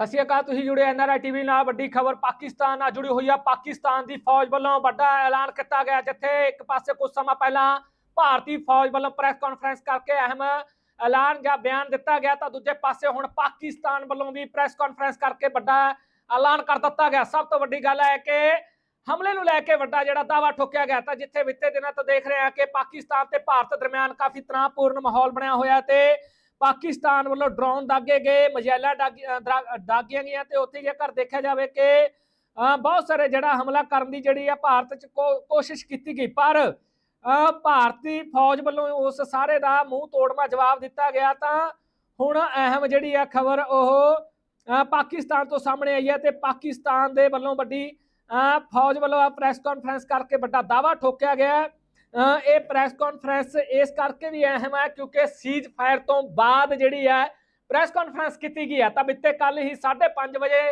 ਸਤਿ ਸ਼੍ਰੀ ਅਕਾਲ, ਤੁਸੀਂ ਜੁੜੇ ਐਨਆਰਆਈ ਟੀਵੀ ਨਾਲ। ਵੱਡੀ ਖਬਰ ਪਾਕਿਸਤਾਨ ਨਾਲ ਜੁੜੀ ਹੋਈ ਆ। ਪਾਕਿਸਤਾਨ ਦੀ ਫੌਜ ਵੱਲੋਂ ਵੱਡਾ ਐਲਾਨ ਕੀਤਾ ਗਿਆ, ਜਿੱਥੇ ਇੱਕ ਪਾਸੇ ਕੁਝ ਸਮਾਂ ਪਹਿਲਾਂ ਭਾਰਤੀ ਫੌਜ ਵੱਲੋਂ ਪ੍ਰੈਸ ਕਾਨਫਰੰਸ ਕਰਕੇ ਅਹਿਮ ਐਲਾਨ ਜਾਂ ਬਿਆਨ ਦਿੱਤਾ ਗਿਆ, ਤਾਂ ਦੂਜੇ ਪਾਸੇ ਹੁਣ ਪਾਕਿਸਤਾਨ ਵੱਲੋਂ ਵੀ ਪ੍ਰੈਸ ਕਾਨਫਰੰਸ ਕਰਕੇ ਵੱਡਾ ਐਲਾਨ ਕਰ ਦਿੱਤਾ ਗਿਆ। ਸਭ ਤੋਂ ਵੱਡੀ ਗੱਲ ਹੈ ਕਿ ਹਮਲੇ ਨੂੰ ਲੈ ਕੇ ਵੱਡਾ ਜਿਹੜਾ ਦਾਵਾ ਠੋਕਿਆ ਗਿਆ, ਤਾਂ ਜਿੱਥੇ ਬੀਤੇ ਦਿਨਾਂ ਤੋਂ ਦੇਖ ਰਹੇ ਹਾਂ ਕਿ ਪਾਕਿਸਤਾਨ ਤੇ ਭਾਰਤ ਦਰਮਿਆਨ ਕਾਫੀ ਤਣਾਅਪੂਰਨ ਮਾਹੌਲ ਬਣਿਆ ਹੋਇਆ ਤੇ ਪਾਕਿਸਤਾਨ ਵੱਲੋਂ ਡਰੋਨ ਦਾਗੇ ਗਏ, ਮਜੈਲਾ ਦਾਗੀਆਂ ਗਈਆਂ ਤੇ ਉੱਥੇ ਜੇਕਰ ਦੇਖਿਆ ਜਾਵੇ ਕਿ ਬਹੁਤ ਸਾਰੇ ਜਿਹੜਾ ਹਮਲਾ ਕਰਨ ਦੀ ਜਿਹੜੀ ਆ ਭਾਰਤ ਚ ਕੋ- ਕੋਸ਼ਿਸ਼ ਕੀਤੀ ਗਈ, ਪਰ ਭਾਰਤੀ ਫੌਜ ਵੱਲੋਂ ਉਸ ਸਾਰੇ ਦਾ ਮੂੰਹ ਤੋੜਮਾ ਜਵਾਬ ਦਿੱਤਾ ਗਿਆ ਤਾਂ ਹੁਣ ਅਹਿਮ ਜਿਹੜੀ ਆ ਖਬਰ ਉਹ ਪਾਕਿਸਤਾਨ ਤੋਂ ਸਾਹਮਣੇ ਆਈ ਹੈ ਤੇ ਪਾਕਿਸਤਾਨ ਦੇ ਵੱਲੋਂ ਵੱਡੀ ਫੌਜ ਵੱਲੋਂ ਪ੍ਰੈਸ ਕਾਨਫਰੰਸ ਕਰਕੇ ਵੱਡਾ ਦਾਵਾ ਠੋਕਿਆ ਗਿਆ। ਇਹ ਪ੍ਰੈਸ ਕਾਨਫਰੰਸ ਇਸ ਕਰਕੇ ਵੀ ਅਹਿਮ ਹੈ ਕਿਉਂਕਿ ਸੀਜ਼ ਫਾਇਰ ਤੋਂ ਬਾਅਦ ਜਿਹੜੀ ਹੈ ਪ੍ਰੈਸ ਕਾਨਫਰੰਸ ਕੀਤੀ ਗਈ ਹੈ, ਤਾਂ ਬਿੱਤੇ ਕੱਲ ਹੀ 5:30 ਵਜੇ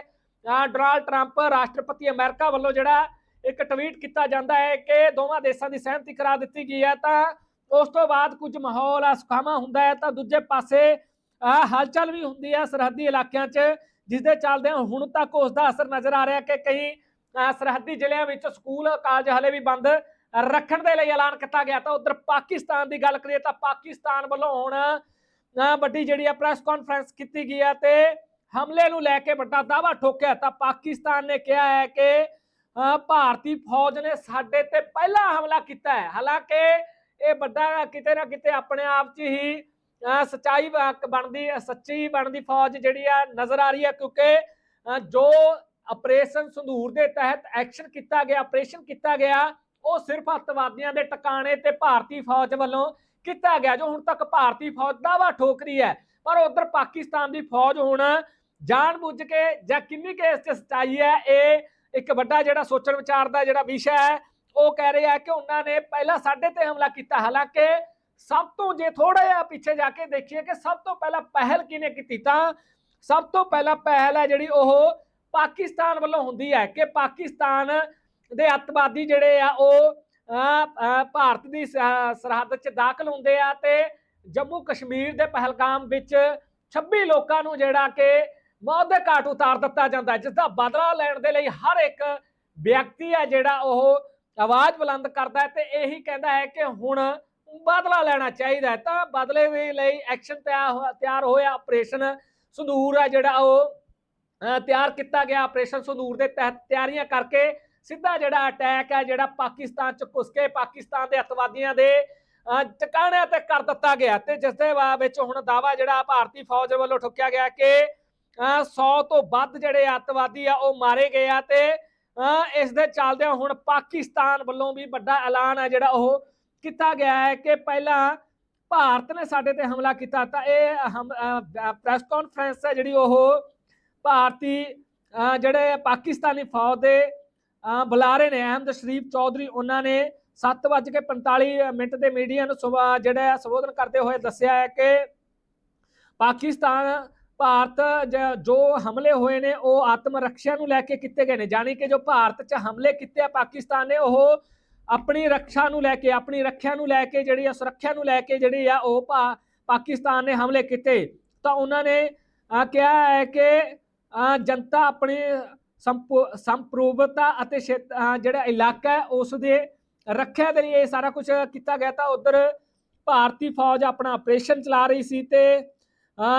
ਡੋਨਾਲਡ ਟਰੰਪ ਰਾਸ਼ਟਰਪਤੀ ਅਮਰੀਕਾ ਵੱਲੋਂ ਜਿਹੜਾ ਇੱਕ ਟਵੀਟ ਕੀਤਾ ਜਾਂਦਾ ਹੈ ਕਿ ਦੋਵਾਂ ਦੇਸ਼ਾਂ ਦੀ ਸਹਿਮਤੀ ਕਰਾ ਦਿੱਤੀ ਗਈ ਹੈ, ਤਾਂ ਉਸ ਤੋਂ ਬਾਅਦ ਕੁਝ ਮਾਹੌਲ ਆ, ਸੁਖਾਵਾਂ ਹੁੰਦਾ ਹੈ, ਤਾਂ ਦੂਜੇ ਪਾਸੇ ਹਲਚਲ ਵੀ ਹੁੰਦੀ ਹੈ ਸਰਹੱਦੀ ਇਲਾਕਿਆਂ 'ਚ ਜਿਸ ਦੇ ਚੱਲਦੇ ਹੁਣ ਤੱਕ ਉਸ ਦਾ ਅਸਰ ਨਜ਼ਰ ਆ ਰਿਹਾ ਕਿ ਕਈ ਸਰਹੱਦੀ ਜ਼ਿਲ੍ਹਿਆਂ ਵਿੱਚ ਸਕੂਲ, ਕਾਲਜ ਹਲੇ ਵੀ ਬੰਦ ਰੱਖਣ ਦੇ ਲਈ ਐਲਾਨ ਕੀਤਾ ਗਿਆ ਤਾਂ ਉਧਰ ਪਾਕਿਸਤਾਨ ਦੀ ਗੱਲ ਕਰੀਏ ਤਾਂ ਪਾਕਿਸਤਾਨ ਵੱਲੋਂ ਹੁਣ ਵੱਡੀ ਜਿਹੜੀ ਆ ਪ੍ਰੈਸ ਕਾਨਫਰੰਸ ਕੀਤੀ ਗਈ ਹੈ ਤੇ ਹਮਲੇ ਨੂੰ ਲੈ ਕੇ ਵੱਡਾ ਦਾਵਾ ਠੋਕਿਆ ਤਾਂ ਪਾਕਿਸਤਾਨ ਨੇ ਕਿਹਾ ਹੈ ਕਿ ਭਾਰਤੀ ਫੌਜ ਨੇ ਸਾਡੇ ਤੇ ਪਹਿਲਾ ਹਮਲਾ ਕੀਤਾ ਹੈ। ਹਾਲਾਂਕਿ ਇਹ ਵੱਡਾ ਕਿਤੇ ਨਾ ਕਿਤੇ ਆਪਣੇ ਆਪ 'ਚ ਹੀ ਅਹ, ਸੱਚਾਈ ਬਣਦੀ ਸੱਚੀ ਬਣਦੀ ਫੌਜ ਜਿਹੜੀ ਆ ਨਜ਼ਰ ਆ ਰਹੀ ਹੈ ਕਿਉਂਕਿ ਜੋ ਆਪਰੇਸ਼ਨ ਸੰਧੂਰ ਦੇ ਤਹਿਤ ਐਕਸ਼ਨ ਕੀਤਾ ਗਿਆ ਆਪਰੇਸ਼ਨ ਕੀਤਾ ਗਿਆ ਉਹ ਸਿਰਫ ਅੱਤਵਾਦੀਆਂ ਦੇ ਟਿਕਾਣੇ ਤੇ ਭਾਰਤੀ ਫੌਜ ਵੱਲੋਂ ਕੀਤਾ ਗਿਆ, ਜੋ ਹੁਣ ਤੱਕ ਭਾਰਤੀ ਫੌਜ ਦਾਵਾ ਠੋਕ ਰਹੀ ਹੈ। ਪਰ ਉਧਰ ਪਾਕਿਸਤਾਨ ਦੀ ਫੌਜ ਹੁਣ ਜਾਣਬੁੱਝ ਕੇ ਜਾਂ ਕਿੰਨੀ ਕੇ ਇਸ 'ਚ ਸੱਚਾਈ ਹੈ, ਇਹ ਇੱਕ ਵੱਡਾ ਜਿਹੜਾ ਸੋਚਣ ਵਿਚਾਰ ਦਾ ਜਿਹੜਾ ਵਿਸ਼ਾ ਹੈ, ਉਹ ਕਹਿ ਰਿਹਾ ਹੈ ਕਿ ਉਹਨਾਂ ਨੇ ਪਹਿਲਾਂ ਸਾਡੇ ਤੇ ਹਮਲਾ ਕੀਤਾ। ਹਾਲਾਂਕਿ ਸਭ ਤੋਂ ਜੇ ਥੋੜਾ ਜਿਹਾ ਪਿੱਛੇ ਜਾ ਕੇ ਦੇਖੀਏ ਕਿ ਸਭ ਤੋਂ ਪਹਿਲਾਂ ਪਹਿਲ ਕਿਹਨੇ ਕੀਤੀ, ਤਾਂ ਸਭ ਤੋਂ ਪਹਿਲਾਂ ਪਹਿਲ ਹੈ ਜਿਹੜੀ ਉਹ ਪਾਕਿਸਤਾਨ ਵੱਲੋਂ ਹੁੰਦੀ ਹੈ ਕਿ ਪਾਕਿਸਤਾਨ ਦੇ ਅੱਤਵਾਦੀ ਜਿਹੜੇ ਆ, ਉਹ ਭਾਰਤ ਦੀ ਸਰਹੱਦ 'ਚ ਦਾਖਲ ਹੁੰਦੇ ਆ ਤੇ ਜੰਮੂ ਕਸ਼ਮੀਰ ਦੇ ਪਹਿਲਗਾਮ ਵਿੱਚ 26 ਲੋਕਾਂ ਨੂੰ ਜਿਹੜਾ ਕਿ ਮੌਤ ਦੇ ਘਾਟ ਉਤਾਰ ਦਿੱਤਾ ਜਾਂਦਾ ਹੈ ਜਿਸ ਦਾ ਬਦਲਾ ਲੈਣ ਦੇ ਲਈ ਹਰ ਇੱਕ ਵਿਅਕਤੀ ਹੈ ਜਿਹੜਾ ਉਹ ਆਵਾਜ਼ ਬੁਲੰਦ ਕਰਦਾ ਹੈ ਤੇ ਇਹੀ ਕਹਿੰਦਾ ਹੈ ਕਿ ਹੁਣ ਬਦਲਾ ਲੈਣਾ ਚਾਹੀਦਾ ਤਾਂ ਬਦਲੇ ਦੇ ਲਈ ਐਕਸ਼ਨ ਤਿਆਰ ਤਿਆਰ ਹੋਇਆ ਆਪਰੇਸ਼ਨ ਸੰਦੂਰ ਆ ਜਿਹੜਾ ਉਹ ਤਿਆਰ ਕੀਤਾ ਗਿਆ ਆਪਰੇਸ਼ਨ ਸੰਦੂਰ ਦੇ ਤਹਿਤ ਤਿਆਰੀਆਂ ਕਰਕੇ ਸਿੱਧਾ ਜਿਹੜਾ ਅਟੈਕ ਹੈ, ਜਿਹੜਾ ਪਾਕਿਸਤਾਨ ਚ ਘੁਸ ਕੇ ਪਾਕਿਸਤਾਨ ਦੇ ਅਤਵਾਦੀਆਂ ਦੇ ਟਿਕਾਣਿਆਂ ਤੇ ਕਰ ਦਿੱਤਾ ਗਿਆ ਤੇ ਜਿਸ ਦੇ ਵਾ- ਵਿੱਚ ਹੁਣ ਦਾਵਾ ਜਿਹੜਾ ਭਾਰਤੀ ਫੌਜ ਵੱਲੋਂ ਠੁੱਕਿਆ ਗਿਆ ਕਿ 100 ਤੋਂ ਵੱਧ ਜਿਹੜੇ ਅੱਤਵਾਦੀ ਆ ਉਹ ਮਾਰੇ ਗਏ ਆ ਤੇ ਇਸ ਦੇ ਚੱਲਦਿਆਂ ਹੁਣ ਪਾਕਿਸਤਾਨ ਵੱਲੋਂ ਵੀ ਵੱਡਾ ਐਲਾਨ ਹੈ ਜਿਹੜਾ ਉਹ ਕੀਤਾ ਗਿਆ ਹੈ ਕਿ ਪਹਿਲਾਂ ਭਾਰਤ ਨੇ ਸਾਡੇ ਤੇ ਹਮਲਾ ਕੀਤਾ ਤਾਂ ਇਹ ਪ੍ਰੈਸ ਕਾਨਫਰੰਸ ਹੈ ਜਿਹੜੀ ਉਹ ਭਾਰਤੀ ਜਿਹੜੇ ਪਾਕਿਸਤਾਨੀ ਫੌਜ ਦੇ ਬੁਲਾਰੇ ਨੇ ਅਹਿਮਦ ਸ਼ਰੀਫ ਚੌਧਰੀ। ਉਹਨਾਂ ਨੇ 7:45 ਮਿੰਟ ਦੇ ਮੀਡੀਆ ਨੂੰ ਸੁਬਾ- ਜਿਹੜਾ ਸੰਬੋਧਨ ਕਰਦੇ ਹੋਏ ਦੱਸਿਆ ਹੈ ਕਿ ਪਾਕਿਸਤਾਨ, ਭਾਰਤ ਜ- ਜੋ ਹਮਲੇ ਹੋਏ ਨੇ, ਉਹ ਆਤਮ ਰੱਖਿਆ ਨੂੰ ਲੈ ਕੇ ਕੀਤੇ ਗਏ ਨੇ। ਜਾਨੀ ਕਿ ਜੋ ਭਾਰਤ 'ਚ ਹਮਲੇ ਕੀਤੇ ਆ ਪਾਕਿਸਤਾਨ ਨੇ, ਉਹ ਆਪਣੀ ਰੱਖਿਆ ਨੂੰ ਲੈ ਕੇ, ਆਪਣੀ ਰੱਖਿਆ ਨੂੰ ਲੈ ਕੇ ਜਿਹੜੀ ਆ, ਸੁਰੱਖਿਆ ਨੂੰ ਲੈ ਕੇ ਜਿਹੜੀ ਆ, ਉਹ ਭਾ- ਪਾਕਿਸਤਾਨ ਨੇ ਹਮਲੇ ਕੀਤੇ। ਤਾਂ ਉਹਨਾਂ ਨੇ ਕਿਹਾ ਹੈ ਕਿ ਜਨਤਾ ਆਪਣੇ ਸੰਪਰੂਵਤਾ ਅਤੇ ਛੇਤ- ਜਿਹੜਾ ਇਲਾਕਾ ਹੈ ਉਸ ਦੇ ਰੱਖਿਆ ਦੇ ਲਈ ਇਹ ਸਾਰਾ ਕੁਝ ਕੀਤਾ ਗਿਆ ਤਾਂ ਉਧਰ ਭਾਰਤੀ ਫੌਜ ਆਪਣਾ ਆਪਰੇਸ਼ਨ ਚਲਾ ਰਹੀ ਸੀ ਤੇ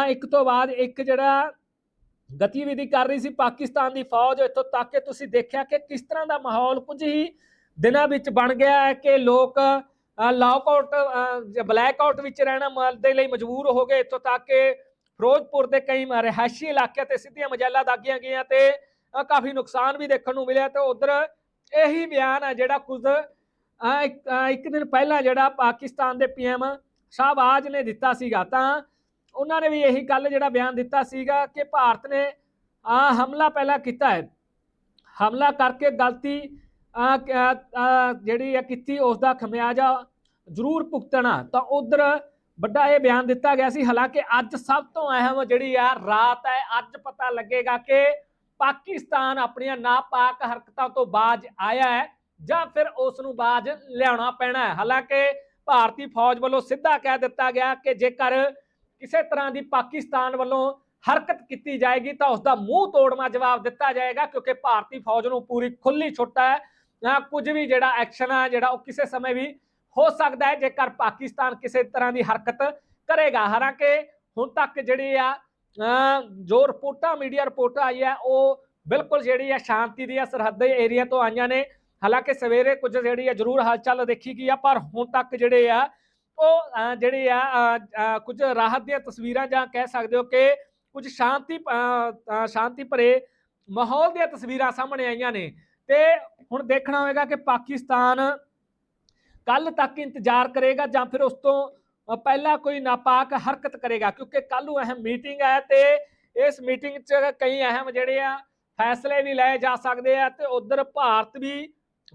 ਇੱਕ ਤੋਂ ਬਾਅਦ ਇੱਕ ਜਿਹੜਾ ਗਤੀਵਿਧੀ ਕਰ ਰਹੀ ਸੀ ਪਾਕਿਸਤਾਨ ਦੀ ਫੌਜ, ਇੱਥੋਂ ਤੱਕ ਕਿ ਤੁਸੀਂ ਦੇਖਿਆ ਕਿ ਕਿਸ ਤਰ੍ਹਾਂ ਦਾ ਮਾਹੌਲ ਕੁਝ ਹੀ ਦਿਨਾਂ ਵਿੱਚ ਬਣ ਗਿਆ ਹੈ ਕਿ ਲੋਕ ਲੌਕਆਊਟ ਬਲੈਕ ਆਊਟ ਵਿੱਚ ਰਹਿਣਾ ਮ- ਦੇ ਲਈ ਮਜਬੂਰ ਹੋ ਗਏ। ਇੱਥੋਂ ਤੱਕ ਕਿ ਫਿਰੋਜ਼ਪੁਰ ਦੇ ਕਈ ਰਿਹਾਇਸ਼ੀ ਇਲਾਕਿਆਂ ਤੇ ਸਿੱਧੀਆਂ ਮਜਾਲਾ ਦਾਗੀਆਂ ਗਈਆਂ ਤੇ ਕਾਫੀ ਨੁਕਸਾਨ ਵੀ ਦੇਖਣ ਨੂੰ ਮਿਲਿਆ ਤੇ ਉਧਰ ਇਹੀ ਬਿਆਨ ਹੈ ਜਿਹੜਾ ਕੁਝ ਇੱਕ ਦਿਨ ਪਹਿਲਾਂ ਜਿਹੜਾ ਪਾਕਿਸਤਾਨ ਦੇ ਪੀਐਮ ਸ਼ਾਹਬਾਜ਼ ਨੇ ਦਿੱਤਾ ਸੀਗਾ। ਤਾਂ ਉਹਨਾਂ ਨੇ ਵੀ ਇਹੀ ਗੱਲ ਜਿਹੜਾ ਬਿਆਨ ਦਿੱਤਾ ਸੀਗਾ ਕਿ ਭਾਰਤ ਨੇ ਆ ਹਮਲਾ ਪਹਿਲਾਂ ਕੀਤਾ ਹੈ। ਹਮਲਾ ਕਰਕੇ ਗਲਤੀ ਜਿਹੜੀ ਹੈ ਕੀਤੀ ਉਸ ਦਾ ਖਮਿਆਜਾ ਜ਼ਰੂਰ ਭੁਗਤਣਾ। ਤਾਂ ਉਧਰ ਵੱਡਾ ਇਹ ਬਿਆਨ ਦਿੱਤਾ ਗਿਆ ਸੀ। ਹਾਲਾਂਕਿ ਅੱਜ ਸਭ ਤੋਂ ਅਹਿਮ ਜਿਹੜੀ ਆ ਰਾਤ ਹੈ, ਅੱਜ ਪਤਾ ਲੱਗੇਗਾ ਕਿ ਪਾਕਿਸਤਾਨ ਆਪਣੀਆਂ ਨਾਪਾਕ ਹਰਕਤਾਂ ਤੋਂ ਬਾਜ ਆਇਆ ਹੈ ਜਾਂ ਫਿਰ ਉਸ ਨੂੰ ਬਾਜ ਲਿਆਉਣਾ ਪੈਣਾ ਹੈ। ਹਾਲਾਂਕਿ ਭਾਰਤੀ ਫੌਜ ਵੱਲੋਂ ਸਿੱਧਾ ਕਹਿ ਦਿੱਤਾ ਗਿਆ ਕਿ ਜੇਕਰ ਕਿਸੇ ਤਰ੍ਹਾਂ ਦੀ ਪਾਕਿਸਤਾਨ ਵੱਲੋਂ ਹਰਕਤ ਕੀਤੀ ਜਾਏਗੀ ਤਾਂ ਉਸ ਦਾ ਮੂੰਹ ਤੋੜਵਾ ਜਵਾਬ ਦਿੱਤਾ ਜਾਏਗਾ ਕਿਉਂਕਿ ਭਾਰਤੀ ਫੌਜ ਨੂੰ ਪੂਰੀ ਖੁੱਲੀ ਛੁੱਟ ਹੈ ਅਹ ਕੁਝ ਵੀ ਜਿਹੜਾ ਐਕਸ਼ਨ ਹੈ ਜਿਹੜਾ ਉਹ ਕਿਸੇ ਸਮੇਂ ਵੀ ਹੋ ਸਕਦਾ ਹੈ ਜੇਕਰ ਪਾਕਿਸਤਾਨ ਕਿਸੇ ਤਰ੍ਹਾਂ ਦੀ ਹਰਕਤ ਕਰੇਗਾ। ਹਾਲਾਂਕਿ ਹੁਣ ਤੱਕ ਜਿਹੜੀ ਆ ਜੋ ਰਿਪੋਰਟਾਂ, ਮੀਡੀਆ ਰਿਪੋਰਟਾਂ ਆਈ ਹੈ ਉਹ ਬਿਲਕੁਲ ਜਿਹੜੀ ਆ ਸ਼ਾਂਤੀ ਦੀਆਂ ਸਰਹੱਦੀ ਏਰੀਆ ਤੋਂ ਆਈਆਂ ਨੇ। ਹਾਲਾਂਕਿ ਸਵੇਰੇ ਕੁਝ ਜਿਹੜੀ ਆ ਜ਼ਰੂਰ ਹਲਚਲ ਦੇਖੀ ਗਈ ਆ, ਪਰ ਹੁਣ ਤੱਕ ਜਿਹੜੇ ਆ, ਉਹ ਜਿਹੜੇ ਆ ਕੁਝ ਰਾਹਤ ਦੀਆਂ ਤਸਵੀਰਾਂ ਜਾਂ ਕਹਿ ਸਕਦੇ ਹੋ ਕਿ ਕੁਝ ਸ਼ਾਂਤੀ ਸ਼ਾਂਤੀ ਭਰੇ ਮਾਹੌਲ ਦੀਆਂ ਤਸਵੀਰਾਂ ਸਾਹਮਣੇ ਆਈਆਂ ਨੇ। ਤੇ ਹੁਣ ਦੇਖਣਾ ਹੋਵੇਗਾ ਕਿ ਪਾਕਿਸਤਾਨ ਕੱਲ ਤੱਕ ਇੰਤਜ਼ਾਰ ਕਰੇਗਾ ਜਾਂ ਫਿਰ ਉਸ ਤੋਂ ਪਹਿਲਾਂ ਕੋਈ ਨਾਪਾਕ ਹਰਕਤ ਕਰੇਗਾ, ਕਿਉਂਕਿ ਕੱਲ ਨੂੰ ਅਹਿਮ ਮੀਟਿੰਗ ਹੈ ਤੇ ਇਸ ਮੀਟਿੰਗ 'ਚ ਕਈ ਅਹਿਮ ਜਿਹੜੇ ਆ ਫੈਸਲੇ ਵੀ ਲਏ ਜਾ ਸਕਦੇ ਆ ਤੇ ਉਧਰ ਭਾਰਤ ਵੀ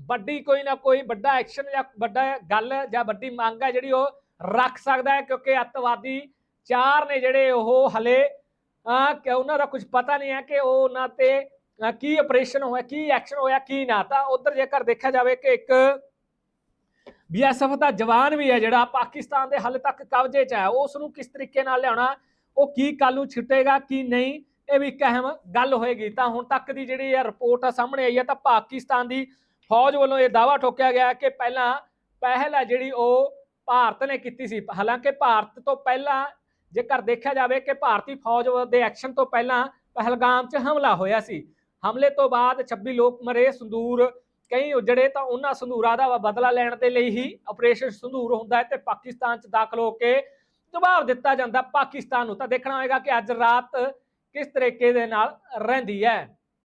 ਵੱਡੀ ਕੋਈ ਨਾ ਕੋਈ ਵੱਡਾ ਐਕਸ਼ਨ ਜਾਂ ਵੱਡਾ ਗੱਲ ਜਾਂ ਵੱਡੀ ਮੰਗ ਹੈ ਜਿਹੜੀ ਉਹ ਰੱਖ ਸਕਦਾ ਹੈ, ਕਿਉਂਕਿ ਅੱਤਵਾਦੀ ਚਾਰ ਨੇ ਜਿਹੜੇ ਉਹ ਹਲੇ ਕਿ ਉਹਨਾਂ ਦਾ ਕੁਝ ਪਤਾ ਨਹੀਂ ਹੈ ਕਿ ਉਹ ਉਹਨਾਂ ਤੇ ਕੀ ਆਪਰੇਸ਼ਨ ਹੋਇਆ, ਕੀ ਐਕਸ਼ਨ ਹੋਇਆ, ਕੀ ਨਾ, ਤਾਂ ਉਧਰ ਜੇਕਰ ਦੇਖਿਆ ਜਾਵੇ ਕਿ ਇੱਕ ਬੀਐਸਐਫ ਦਾ ਜਵਾਨ ਵੀ ਹੈ ਜਿਹੜਾ ਪਾਕਿਸਤਾਨ ਦੇ ਹਾਲੇ ਤੱਕ ਕਬਜ਼ੇ 'ਚ ਹੈ। ਉਸ ਨੂੰ ਕਿਸ ਤਰੀਕੇ ਨਾਲ ਲਿਆਉਣਾ, ਉਹ ਕੀ ਕੱਲ ਨੂੰ ਛਿੱਟੇਗਾ, ਕੀ ਨਹੀਂ, ਇਹ ਵੀ ਇੱਕ ਅਹਿਮ ਗੱਲ ਹੋਏਗੀ। ਤਾਂ ਹੁਣ ਤੱਕ ਦੀ ਜਿਹੜੀ ਇਹ ਰਿਪੋਰਟ ਆ ਸਾਹਮਣੇ ਆਈ ਹੈ, ਤਾਂ ਪਾਕਿਸਤਾਨ ਦੀ ਫੌਜ ਵੱਲੋਂ ਇਹ ਦਾਵਾ ਠੋਕਿਆ ਗਿਆ ਕਿ ਪਹਿਲਾਂ ਪਹਿਲ ਹੈ ਜਿਹੜੀ ਉਹ ਭਾਰਤ ਨੇ ਕੀਤੀ ਸੀ। ਹਾਲਾਂਕਿ ਭਾਰਤ ਤੋਂ ਪਹਿਲਾਂ ਜੇਕਰ ਦੇਖਿਆ ਜਾਵੇ ਕਿ ਭਾਰਤੀ ਫੌਜ ਦੇ ਐਕਸ਼ਨ ਤੋਂ ਪਹਿਲਾਂ ਪਹਿਲਗਾਮ 'ਚ ਹਮਲਾ ਹੋਇਆ ਸੀ। ਹਮਲੇ ਤੋਂ ਬਾਅਦ 26 ਲੋਕ ਮਰੇ, ਸੰਦੂਰ ਕਈ ਉਜੜੇ ਤਾਂ ਉਹਨਾਂ ਸੰਧੂਰਾਂ ਦਾ ਬਦਲਾ ਲੈਣ ਦੇ ਲਈ ਹੀ ਆਪਰੇਸ਼ਨ ਸੰਧੂਰ ਹੁੰਦਾ ਹੈ ਤੇ ਪਾਕਿਸਤਾਨ 'ਚ ਦਾਖਲ ਹੋ ਕੇ ਜਵਾਬ ਦਿੱਤਾ ਜਾਂਦਾ ਪਾਕਿਸਤਾਨ ਨੂੰ। ਤਾਂ ਦੇਖਣਾ ਹੋਏਗਾ ਕਿ ਅੱਜ ਰਾਤ ਕਿਸ ਤਰੀਕੇ ਦੇ ਨਾਲ ਰਹਿੰਦੀ ਹੈ।